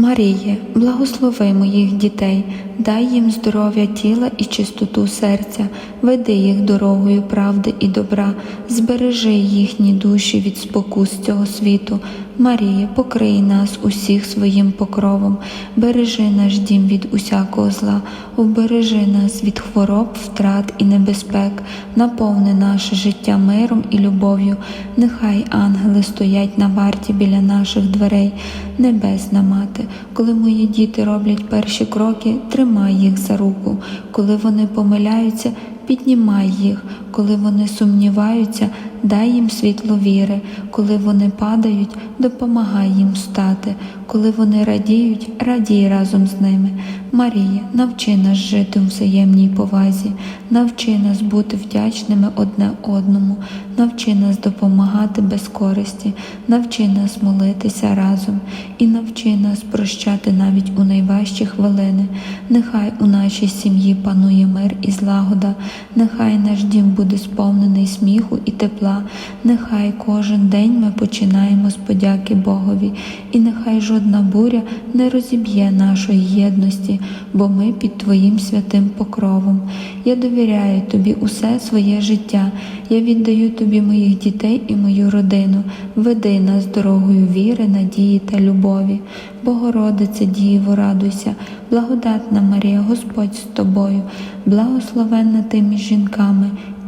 Маріє, благослови моїх дітей, дай їм здоров'я тіла і чистоту серця, веди їх дорогою правди і добра, збережи їхні душі від спокус цього світу. Маріє, покрий нас усіх своїм покровом, бережи наш дім від усякого зла, вбережи нас від хвороб, втрат і небезпек, наповни наше життя миром і любов'ю. Нехай ангели стоять на варті біля наших дверей, Небесна Мати, коли мої діти роблять перші кроки, тримай їх за руку, коли вони помиляються, піднімай їх, коли вони сумніваються, дай їм світло віри, коли вони падають, допомагай їм встати, коли вони радіють, радій разом з ними. Марія, навчи нас жити у взаємній повазі, навчи нас бути вдячними одне одному, навчи нас допомагати без користі, навчи нас молитися разом. І навчи нас прощати навіть у найважчі хвилини. Нехай у нашій сім'ї панує мир і злагода, нехай наш дім буде сповнений сміху і тепла, нехай кожен день ми починаємо з подяки Богові, і нехай жодна буря не розіб'є нашої єдності, бо ми під Твоїм святим покровом. Я довіряю Тобі усе своє життя. Я віддаю Тобі моїх дітей і мою родину. Веди нас дорогою віри, надії та любові. Богородице, Діво, радуйся, благодатна Марія, Господь з тобою, благословенна ти між жінками,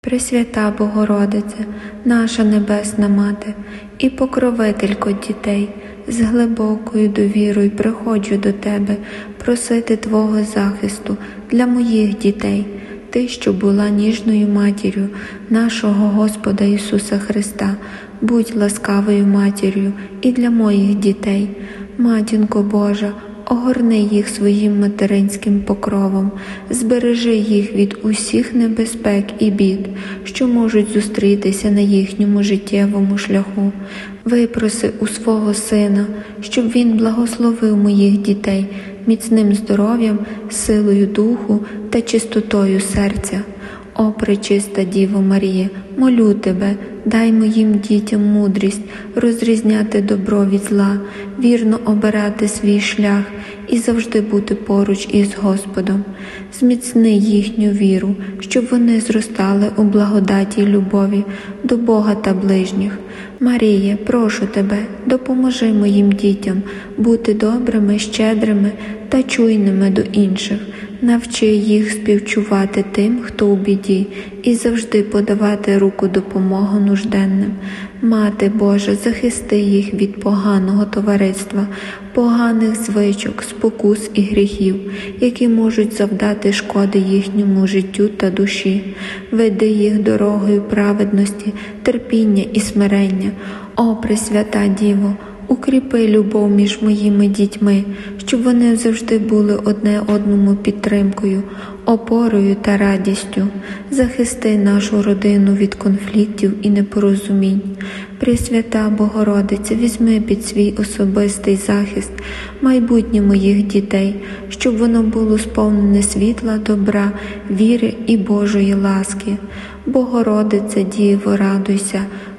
Пресвята Богородице, наша Небесна Мати і покровителько дітей, з глибокою довірою приходжу до Тебе просити Твого захисту для моїх дітей, Ти, що була ніжною матір'ю нашого Господа Ісуса Христа, будь ласкавою матір'ю і для моїх дітей, Матінко Божа. Огорни їх своїм материнським покровом, збережи їх від усіх небезпек і бід, що можуть зустрітися на їхньому життєвому шляху. Випроси у свого сина, щоб він благословив моїх дітей міцним здоров'ям, силою духу та чистотою серця. О, пречиста Діво Марія, молю тебе, дай моїм дітям мудрість розрізняти добро від зла, вірно обирати свій шлях і завжди бути поруч із Господом. Зміцни їхню віру, щоб вони зростали у благодаті й любові до Бога та ближніх. Марія, прошу тебе, допоможи моїм дітям бути добрими, щедрими та чуйними до інших. Навчи їх співчувати тим, хто у біді, і завжди подавати руку допомогу нужденним. Мати Божа, захисти їх від поганого товариства, поганих звичок, спокус і гріхів, які можуть завдати шкоди їхньому життю та душі. Веди їх дорогою праведності, терпіння і смирення. О, Пресвята Діво! Укріпи любов між моїми дітьми, щоб вони завжди були одне одному підтримкою, опорою та радістю. Захисти нашу родину від конфліктів і непорозумінь. Пресвята Богородиця, візьми під свій особистий захист майбутнє моїх дітей, щоб воно було сповнене світла, добра, віри і Божої ласки. Богородице, Діво, радуйся,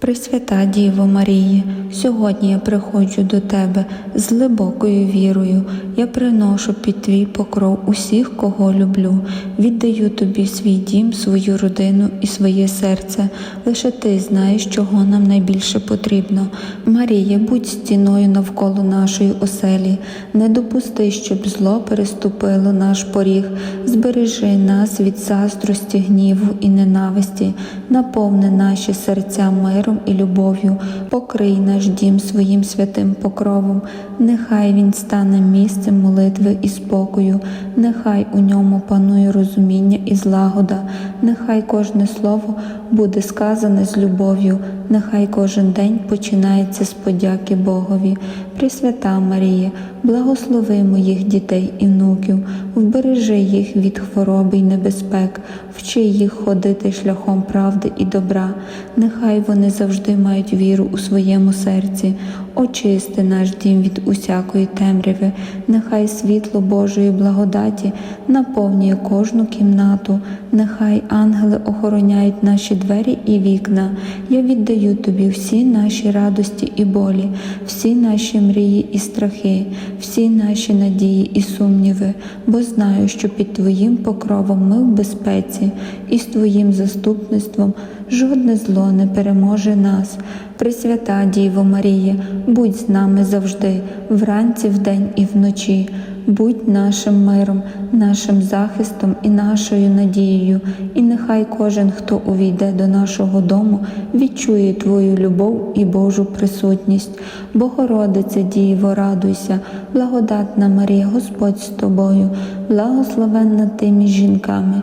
Пресвята Діво Марії, сьогодні я приходжу до Тебе з глибокою вірою. Я приношу під Твій покров усіх, кого люблю. Віддаю Тобі свій дім, свою родину і своє серце. Лише Ти знаєш, чого нам найбільше потрібно. Марія, будь стіною навколо нашої оселі. Не допусти, щоб зло переступило наш поріг. Збережи нас від заздрості, гніву і ненависті. Наповни наші серця миром і любов'ю, покрий наш дім своїм святим покровом, нехай він стане місцем молитви і спокою, нехай у ньому панує розуміння і злагода, нехай кожне слово буде сказане з любов'ю, нехай кожен день починається з подяки Богові. Пресвята Марія, благослови моїх дітей і внуків, вбережи їх від хвороби й небезпек, вчи їх ходити шляхом правди і добра. Нехай вони завжди мають віру у своєму серці, очисти наш дім від усякої темряви, нехай світло Божої благодаті наповнює кожну кімнату, нехай ангели охороняють наші двері і вікна. Я віддаю тобі всі наші радості і болі, всі наші мрії і страхи, всі наші надії і сумніви, бо знаю, що під Твоїм покровом ми в безпеці, і з Твоїм заступництвом жодне зло не переможе нас. Пресвята Діво Марія, будь з нами завжди, вранці, вдень і вночі. Будь нашим миром, нашим захистом і нашою надією, і нехай кожен, хто увійде до нашого дому, відчує Твою любов і Божу присутність. Богородице Діво, радуйся, благодатна Марія, Господь з тобою, благословенна ти між жінками,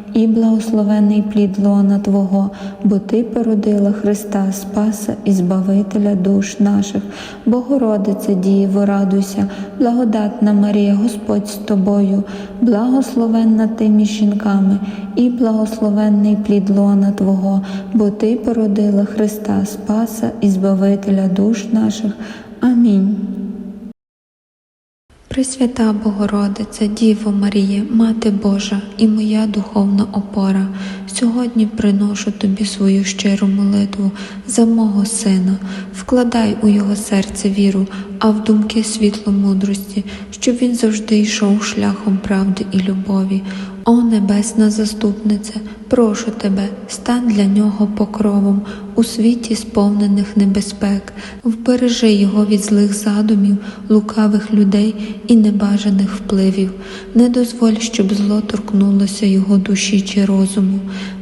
і благословений плід лона Твого, бо Ти породила Христа, Спаса і Збавителя душ наших. Богородице Діво, радуйся, благодатна Марія, Господь з тобою, благословенна ти між жінками, і благословенний плід лона Твого, бо Ти породила Христа, Спаса і Збавителя душ наших. Амінь. Пресвята Богородиця, Діво Марія, Мати Божа і моя духовна опора, сьогодні приношу тобі свою щиру молитву за мого сина, вкладай у його серце віру, а в думки світло мудрості, щоб він завжди йшов шляхом правди і любові. О Небесна заступниця, прошу тебе, стань для нього покровом у світі сповнених небезпек, вбережи його від злих задумів, лукавих людей і небажаних впливів. Не дозволь, щоб зло торкнулося його душі чи розуму.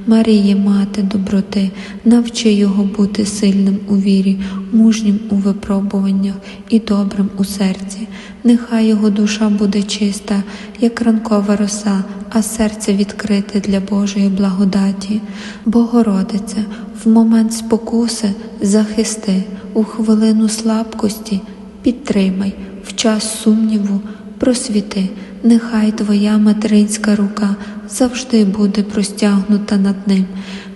Маріє, мати доброти, навчи його бути сильним у вірі, мужнім у випробуваннях і добрим у серці. Нехай його душа буде чиста, як ранкова роса, а серце відкрите для Божої благодаті. Богородице, в момент спокуси захисти, у хвилину слабкості підтримай, в час сумніву просвіти. Нехай Твоя материнська рука завжди буде простягнута над ним.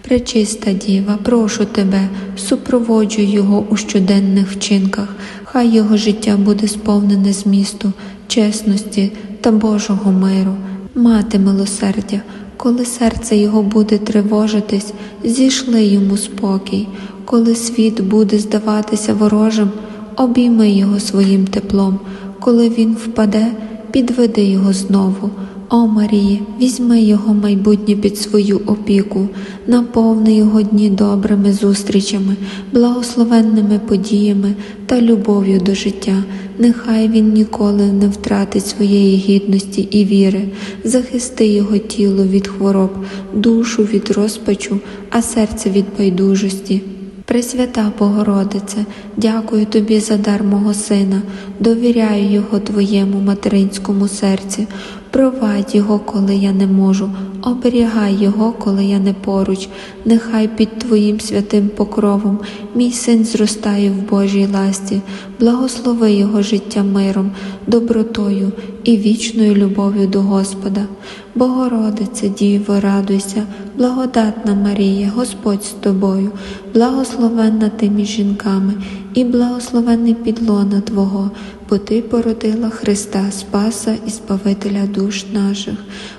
Пречиста Діва, прошу тебе, супроводжуй його у щоденних вчинках, хай його життя буде сповнене змісту, чесності та Божого миру. Мати милосердя, коли серце його буде тривожитись, зійшли йому спокій, коли світ буде здаватися ворожим, обійми його своїм теплом, коли він впаде, підведи його знову. О Марії, візьми його майбутнє під свою опіку, наповни його дні добрими зустрічами, благословенними подіями та любов'ю до життя. Нехай він ніколи не втратить своєї гідності і віри, захисти його тіло від хвороб, душу від розпачу, а серце від байдужості. Пресвята Богородице, дякую тобі за дар мого сина, довіряю його твоєму материнському серці, провадь його, коли я не можу, оберігай його, коли я не поруч, нехай під Твоїм святим покровом мій син зростає в Божій ласті, благослови його життя миром, добротою і вічною любов'ю до Господа. Богородице, Діво, радуйся, благодатна Марія, Господь з тобою, благословенна ти між жінками, і благословенний підлона Твого, бо Ти породила Христа, Спаса і Спавителя душ наших.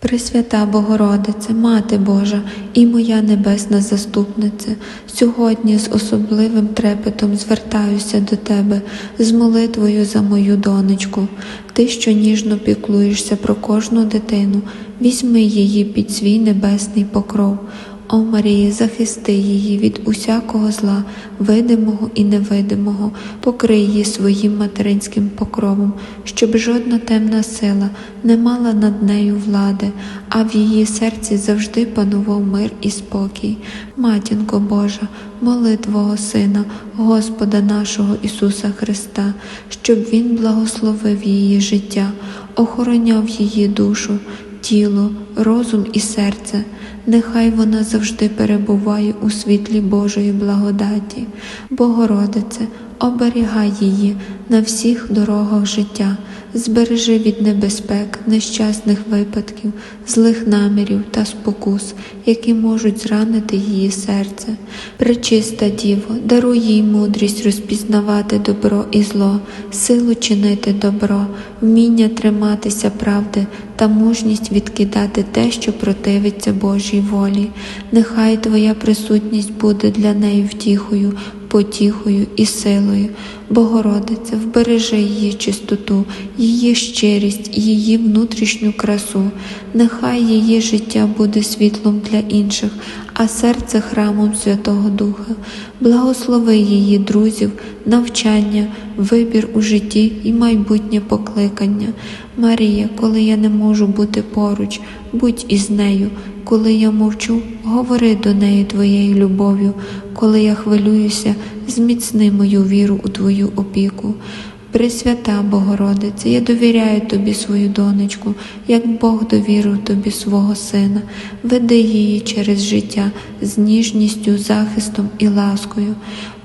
Пресвята Богородице, Мати Божа і моя небесна заступниця, сьогодні з особливим трепетом звертаюся до Тебе з молитвою за мою донечку. Ти, що ніжно піклуєшся про кожну дитину, візьми її під свій небесний покров. О Марії, захисти її від усякого зла, видимого і невидимого, покрий її своїм материнським покровом, щоб жодна темна сила не мала над нею влади, а в її серці завжди панував мир і спокій. Матінко Божа, моли Твого Сина, Господа нашого Ісуса Христа, щоб Він благословив її життя, охороняв її душу, тіло, розум і серце. Нехай вона завжди перебуває у світлі Божої благодаті. Богородице, оберігай її на всіх дорогах життя, збережи від небезпек, нещасних випадків, злих намірів та спокус, які можуть зранити її серце. Пречиста Діво, даруй їй мудрість розпізнавати добро і зло, силу чинити добро, вміння триматися правди та мужність відкидати те, що противиться Божій волі. Нехай Твоя присутність буде для неї втіхою, потіхою і силою. Богородице, вбережи її чистоту, її щирість, її внутрішню красу. Нехай її життя буде світлом для інших, а серце храмом Святого Духа. Благослови її друзів, навчання, вибір у житті і майбутнє покликання. Марія, коли я не можу бути поруч, будь із нею. Коли я мовчу, говори до неї твоєю любов'ю, коли я хвилююся, зміцни мою віру у твою опіку. Пресвята Богородице, я довіряю тобі свою донечку, як Бог довірив тобі свого сина. Веди її через життя з ніжністю, захистом і ласкою.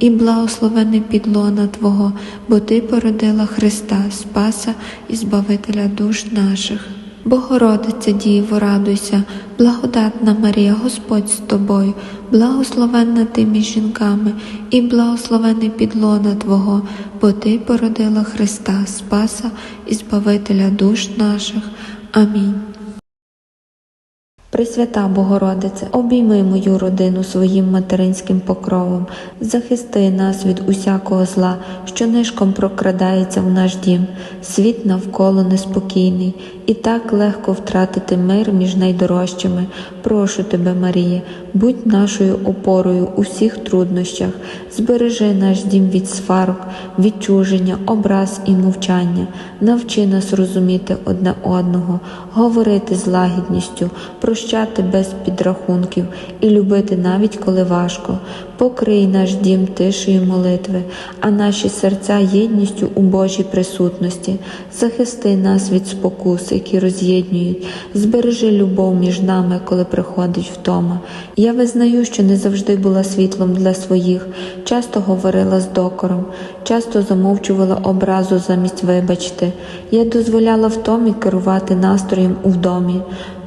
і благословенний підлона Твого, бо Ти породила Христа, Спаса і Збавителя душ наших. Богородице, Діво, радуйся, благодатна Марія, Господь з тобою, благословенна ти між жінками, і благословений підлона Твого, бо Ти породила Христа, Спаса і Збавителя душ наших. Амінь. Пресвята Богородице, обійми мою родину своїм материнським покровом, захисти нас від усякого зла, що нишком прокрадається в наш дім, світ навколо неспокійний, і так легко втратити мир між найдорожчими. Прошу тебе, Марія, будь нашою опорою у всіх труднощах, збережи наш дім від сварок, відчуження, образ і мовчання, навчи нас розуміти одне одного, говорити з лагідністю, прощати без підрахунків і любити навіть коли важко. Покрий наш дім тишею молитви, а наші серця єдністю у Божій присутності. Захисти нас від спокус, які роз'єднують, збережи любов між нами, коли приходить втома. Я визнаю, що не завжди була світлом для своїх, часто говорила з докором, часто замовчувала образу замість вибачте. Я дозволяла втомі керувати настроєм у вдомі.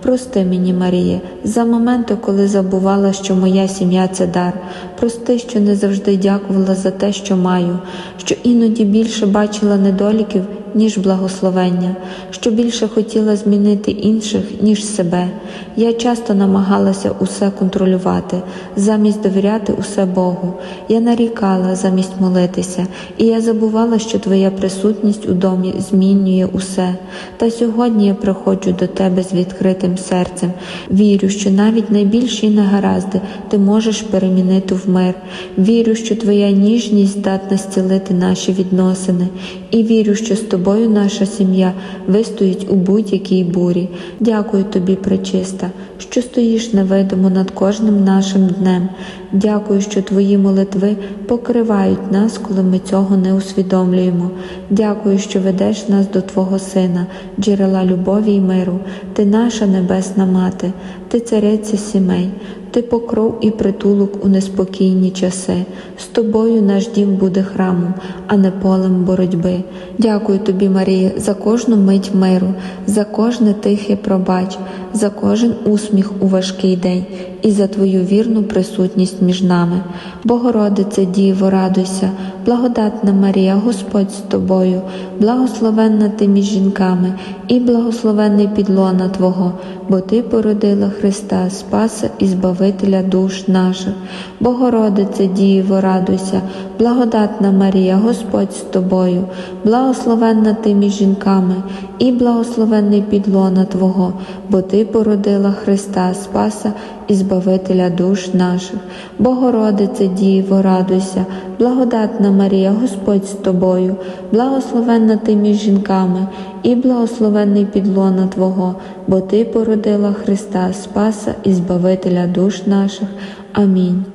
Прости мені, Марія, за моменти, коли забувала, що моя сім'я це дар. Прости, що не завжди дякувала за те, що маю, що іноді більше бачила недоліків, ніж благословення, що більше хотіла змінити інших, ніж себе. Я часто намагалася усе контролювати, замість довіряти усе Богу. Я нарікала замість молитися, і я забувала, що Твоя присутність у домі змінює усе. Та сьогодні я приходжу до Тебе з відкритим серцем. Вірю, що навіть найбільші негаразди ти можеш перемінити в мир. Вірю, що Твоя ніжність здатна зцілити наші відносини, і вірю, що з тобою наша сім'я вистоїть у будь-якій бурі. Дякую тобі, пречиста, що стоїш невидимо над кожним нашим днем. Дякую, що твої молитви покривають нас, коли ми цього не усвідомлюємо. Дякую, що ведеш нас до Твого Сина, джерела любові й миру. Ти наша небесна мати, ти цариця сімей. Ти покров і притулок у неспокійні часи. З тобою наш дім буде храмом, а не полем боротьби. Дякую тобі, Марія, за кожну мить миру, за кожне тихе пробач, за кожен усміх у важкий день і за твою вірну присутність між нами. Богородице, Діво, радуйся, благодатна Марія, Господь з тобою, благословенна ти між жінками, і благословенний підлона Твого, бо Ти породила Христа, Спаса і Збавителя душ наших. Богородице, Діво, радуйся, благодатна Марія, Господь з тобою, благословенна ти між жінками, і благословенний підлона Твого, бо Ти породила Христа, Спаса і Збавителя душ наших. Богородице, Діво, радуйся, благодатна Марія, Господь з тобою, благословенна ти між жінками, і благословенний підлона Твого, бо Ти породила Христа, Спаса і Збавителя душ наших. Амінь.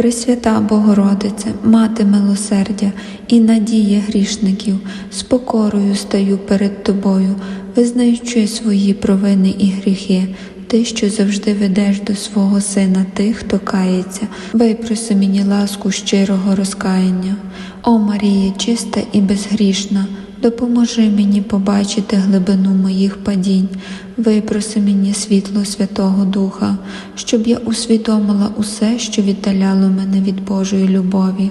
Пресвята Богородице, Мати милосердя і надія грішників, з покорою стаю перед Тобою, визнаючи свої провини і гріхи, Ти, що завжди ведеш до свого Сина тих, хто кається, випроси мені ласку щирого розкаяння. О Марія, чиста і безгрішна, допоможи мені побачити глибину моїх падінь, випроси мені світло Святого Духа, щоб я усвідомила усе, що віддаляло мене від Божої любові.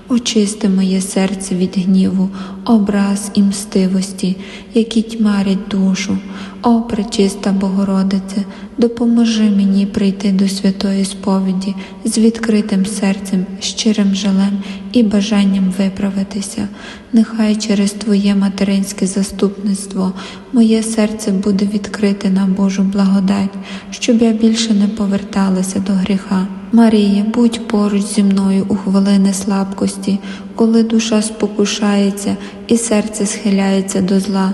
Очисти моє серце від гніву, образ і мстивості, які тьмарять душу. О, пречиста Богородице, допоможи мені прийти до святої сповіді з відкритим серцем, щирим жалем і бажанням виправитися. Нехай через Твоє материнське заступництво моє серце буде відкрите на Божу благодать, щоб я більше не поверталася до гріха. Марія, будь поруч зі мною у хвилини слабкості, коли душа спокушається і серце схиляється до зла.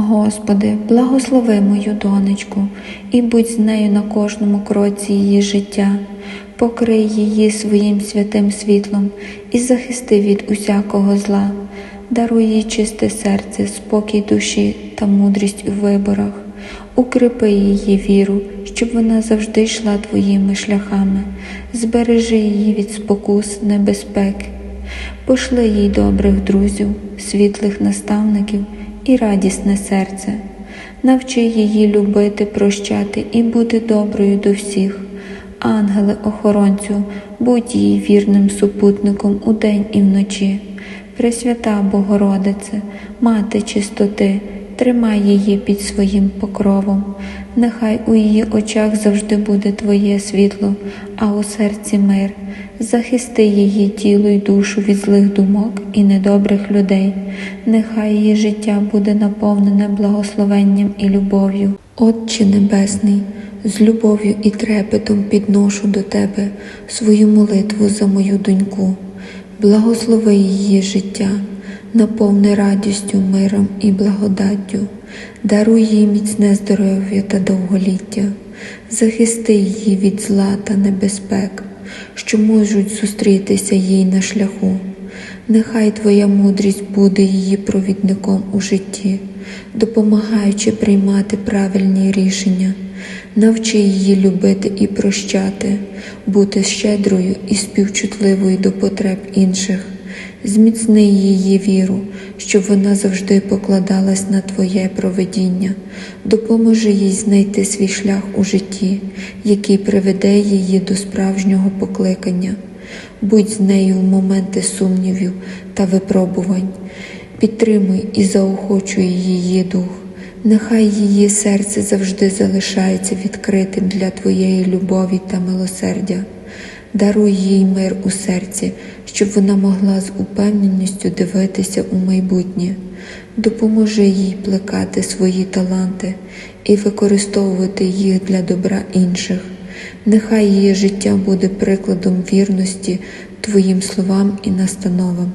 Господи, благослови мою донечку і будь з нею на кожному кроці її життя, покрий її своїм святим світлом і захисти від усякого зла, даруй їй чисте серце, спокій душі та мудрість у виборах, укріпи її віру, щоб вона завжди йшла твоїми шляхами, збережи її від спокус, небезпеки. Пошли їй добрих друзів, світлих наставників і радісне серце. Навчи її любити, прощати і бути доброю до всіх. Ангеле охоронцю, будь їй вірним супутником удень і вночі. Пресвята Богородице, мати чистоти, тримай її під своїм покровом. Нехай у її очах завжди буде Твоє світло, а у серці мир. Захисти її тіло й душу від злих думок і недобрих людей. Нехай її життя буде наповнене благословенням і любов'ю. Отче Небесний, з любов'ю і трепетом підношу до Тебе свою молитву за мою доньку. Благослови її життя, наповни радістю, миром і благодаттю, даруй їй міцне здоров'я та довголіття, захисти її від зла та небезпек, що можуть зустрітися їй на шляху. Нехай Твоя мудрість буде її провідником у житті, допомагаючи приймати правильні рішення. Навчи її любити і прощати, бути щедрою і співчутливою до потреб інших. Зміцни її віру, щоб вона завжди покладалась на Твоє проведіння, допоможи їй знайти свій шлях у житті, який приведе її до справжнього покликання. Будь з нею в моменти сумнівів та випробувань, підтримуй і заохочуй її дух. Нехай її серце завжди залишається відкритим для Твоєї любові та милосердя. Даруй їй мир у серці, щоб вона могла з упевненістю дивитися у майбутнє. Допоможи їй плекати свої таланти і використовувати їх для добра інших. Нехай її життя буде прикладом вірності Твоїм словам і настановам.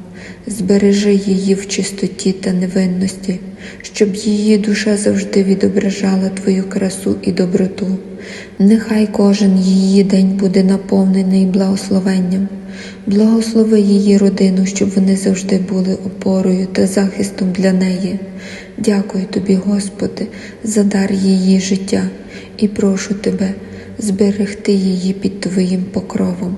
Збережи її в чистоті та невинності, щоб її душа завжди відображала Твою красу і доброту. Нехай кожен її день буде наповнений благословенням. Благослови її родину, щоб вони завжди були опорою та захистом для неї. Дякую тобі, Господи, за дар її життя і прошу Тебе зберегти її під Твоїм покровом.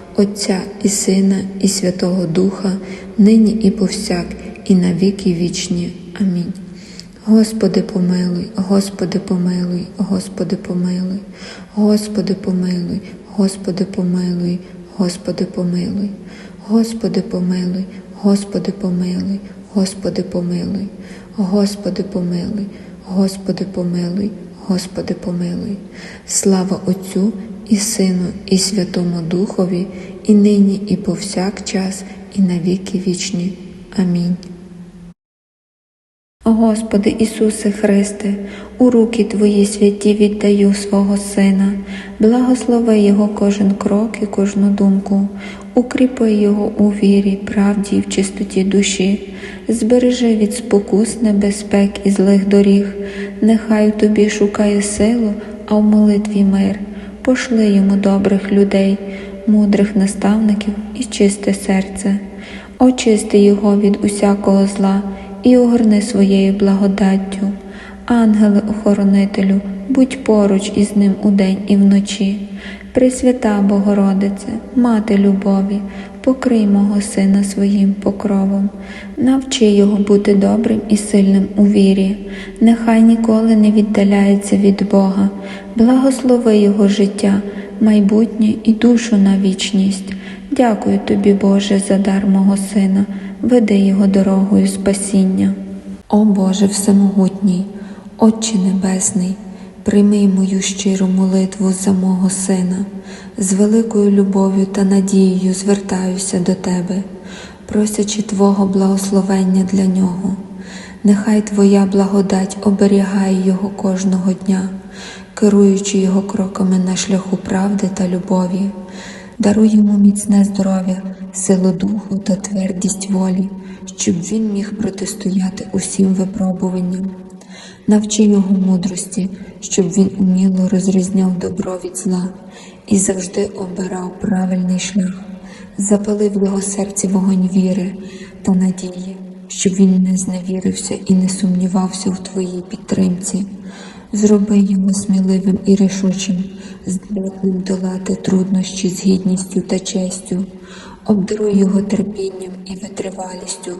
Отця і Сина, і Святого Духа, нині і повсяк, і на віки вічні. Амінь. Господи помилуй, Господи помилуй, Господи помилуй, Господи помилуй, Господи помилуй, Господи помилуй, Господи помилуй, Господи помилуй, Господи помилуй, Господи помилуй, Господи помилуй, Господи помилуй. Слава Отцю і Сину, і Святому Духові, і нині, і повсякчас, і на віки вічні. Амінь. Господи Ісусе Христе, у руки Твої святі віддаю свого Сина, благослови Його кожен крок і кожну думку, укріпи Його у вірі, правді і в чистоті душі, збережи від спокус, небезпек і злих доріг, нехай в тобі шукає силу, а в молитві мир, пошли йому добрих людей, мудрих наставників і чисте серце, очисти його від усякого зла і огорни своєю благодаттю. Ангеле-охоронителю, будь поруч із ним удень і вночі. Пресвята Богородице, Мати любові, покрий мого сина своїм покровом, навчи його бути добрим і сильним у вірі, нехай ніколи не віддаляється від Бога, благослови його життя, майбутнє і душу на вічність. Дякую тобі, Боже, за дар мого сина, веди його дорогою спасіння. О Боже Всемогутній, Отче Небесний, прийми мою щиру молитву за мого сина, з великою любов'ю та надією звертаюся до Тебе, просячи Твого благословення для нього. Нехай Твоя благодать оберігає його кожного дня, керуючи його кроками на шляху правди та любові. Даруй йому міцне здоров'я, силу духу та твердість волі, щоб він міг протистояти усім випробуванням. Навчи його мудрості, щоб він уміло розрізняв добро від зла і завжди обирав правильний шлях, запали в його серці вогонь віри та надії, щоб він не зневірився і не сумнівався в твоїй підтримці. Зроби його сміливим і рішучим, здатним долати труднощі з гідністю та честю, обдаруй його терпінням і витривалістю,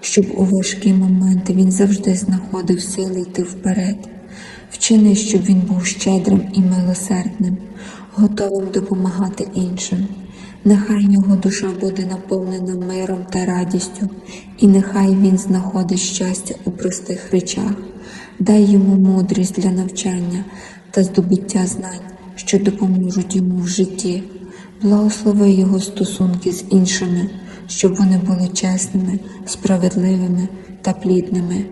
щоб у важкі моменти він завжди знаходив сили йти вперед. Вчини, щоб він був щедрим і милосердним, готовим допомагати іншим. Нехай його душа буде наповнена миром та радістю, і нехай він знаходить щастя у простих речах. Дай йому мудрість для навчання та здобуття знань, що допоможуть йому в житті. Благослови його стосунки з іншими, щоб вони були чесними, справедливими та плідними.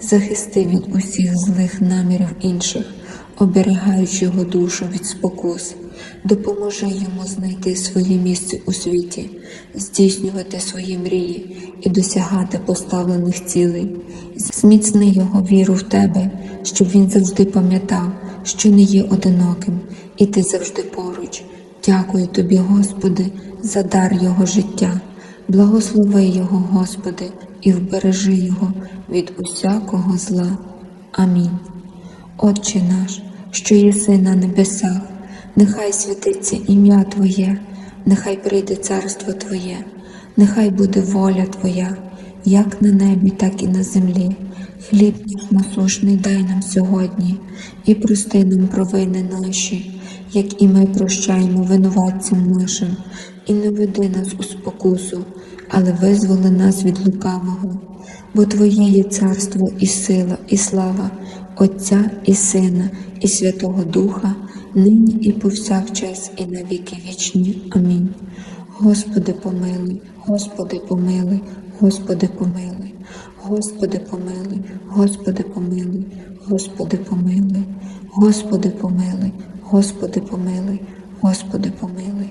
Захисти від усіх злих намірів інших, оберігаючи його душу від спокус. Допоможи йому знайти своє місце у світі, здійснювати свої мрії і досягати поставлених цілей. Зміцни його віру в тебе, щоб він завжди пам'ятав, що не є одиноким, і ти завжди поруч. Дякую тобі, Господи, за дар його життя. Благослови його, Господи, і вбережи його від усякого зла. Амінь. Отче наш, що єси на небесах, нехай святиться ім'я Твоє, нехай прийде царство Твоє, нехай буде воля Твоя, як на небі, так і на землі. Хліб насушний дай нам сьогодні, і прости нам провини наші, як і ми прощаємо винуватцям нашим, і не веди нас у спокусу, але визволи нас від лукавого, бо Твоє є царство і сила, і слава, Отця і Сина, і Святого Духа, нині і повсякчас, і на віки вічні. Амінь. Господи, помилуй, Господи, помилуй, Господи, помилуй, Господи, помилуй, Господи, помилуй, Господи, помилуй, Господи, помилуй, Господи, помилуй, Господи, помилуй,